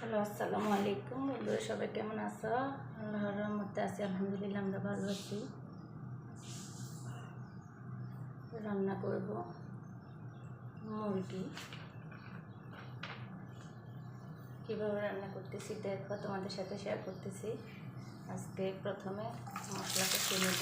Hello, আসসালামু আলাইকুম। বন্ধুরা, সবাই কেমন আছো? আল্লাহর রহমতে আছি, আলহামদুলিল্লাহ, আমরা ভালো আছি। রান্না করব। মুরগি। কীভাবে রান্না করতেছি দেখো, তোমাদের সাথে শেয়ার করতেছি। আজকে প্রথমে মশলা কষিয়ে নেব।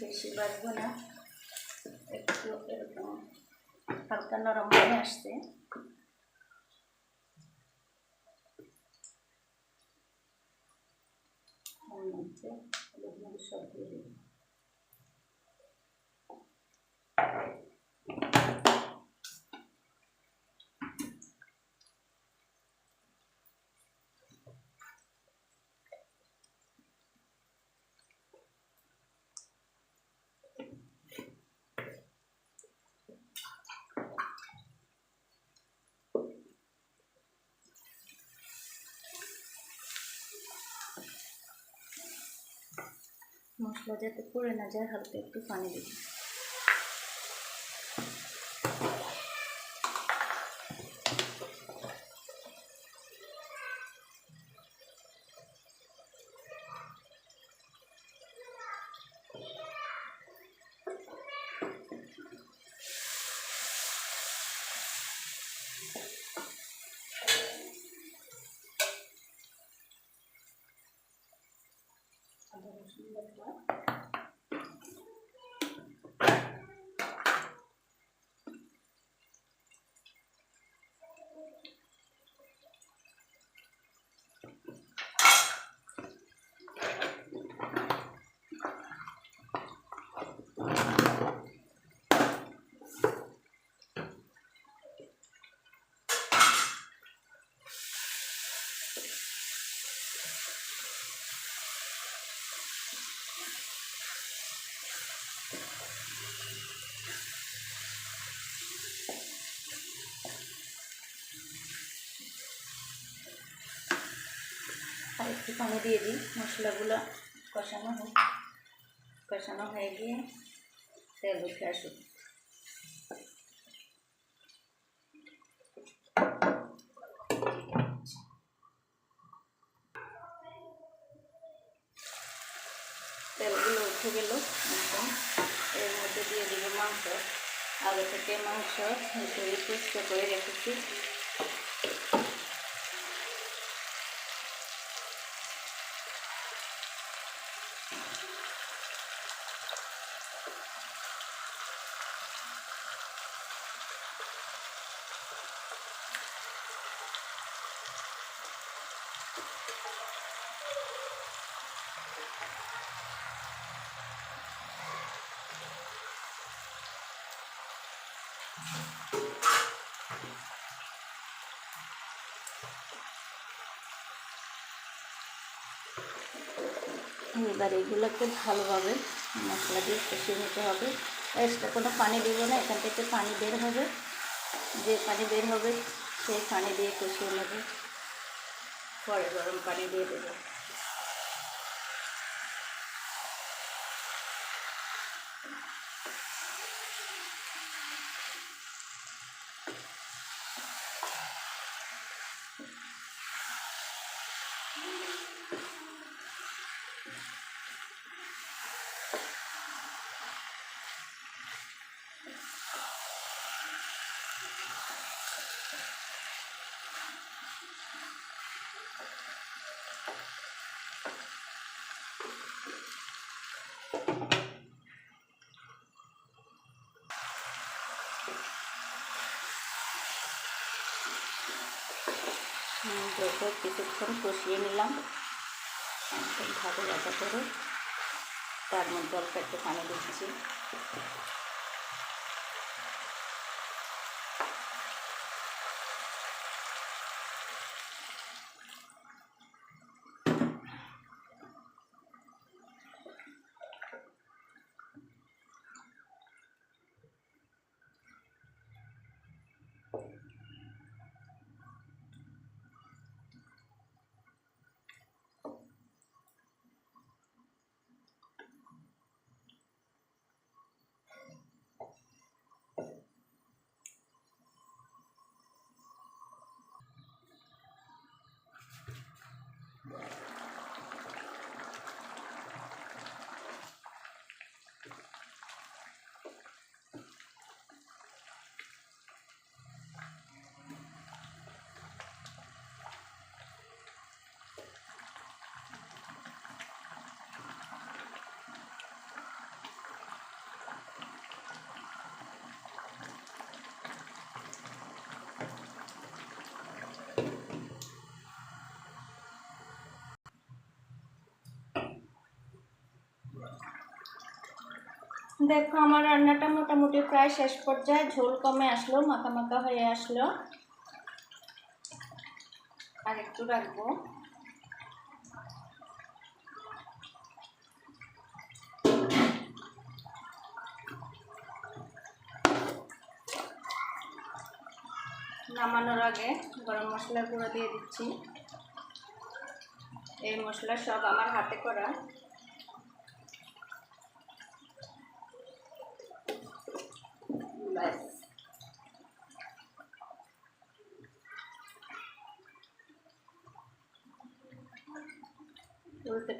বেশি বাড়বো না একটু এরকম হালকা নরম হয়ে আসছে ওর মধ্যে মশলা যাতে পড়ে না যায় হালকা একটু পানি দিবি। number 12. আর একটু পানি দিয়ে দিই। মশলাগুলো কষানো হোক। কষানো হয়ে গিয়ে তেল উঠে আসুক। তেলগুলো উঠে গেল একদম। এর মধ্যে দিয়ে দিব মাংস। আগে থেকে মাংস করে রেখেছি। এবার এগুলোকে ভালোভাবে মশলা দিয়ে কষিয়ে নিতে হবে। এক্সট্রা কোনো পানি দেবো না, এখান থেকে পানি বের হবে। যে পানি বের হবে সেই পানি দিয়ে কষিয়ে নেবে। পরে গরম পানি দিয়ে দেবো। হুম, কিছুক্ষণ কষিয়ে নিলাম। ভালো ভাজা করে। তার মধ্যে অল্প একটু পানি দিচ্ছি। দেখো, আমার রান্নাটা মোটামুটি প্রায় শেষ পর্যায়ে। ঝোল কমে আসলো, মাখা মাখা হয়ে আসলো। আর একটু রাখব। নামানোর আগে গরম মশলা গুঁড়ো দিয়ে দিচ্ছি। এই মশলা সব আমার হাতে করা।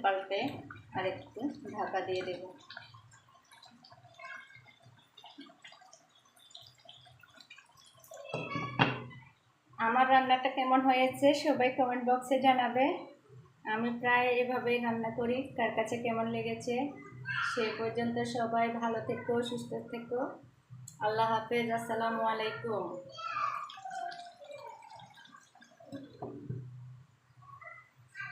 পাল্টে আর একটু ঢাকা দিয়ে দেবো। আমার রান্নাটা কেমন হয়েছে সবাই কমেন্ট বক্সে জানাবে। আমি প্রায় এভাবেই রান্না করি, কার কাছে কেমন লেগেছে সে পর্যন্ত সবাই ভালো থেকো, সুস্থ থেকো। আল্লাহ হাফেজ, আসসালামু আলাইকুম।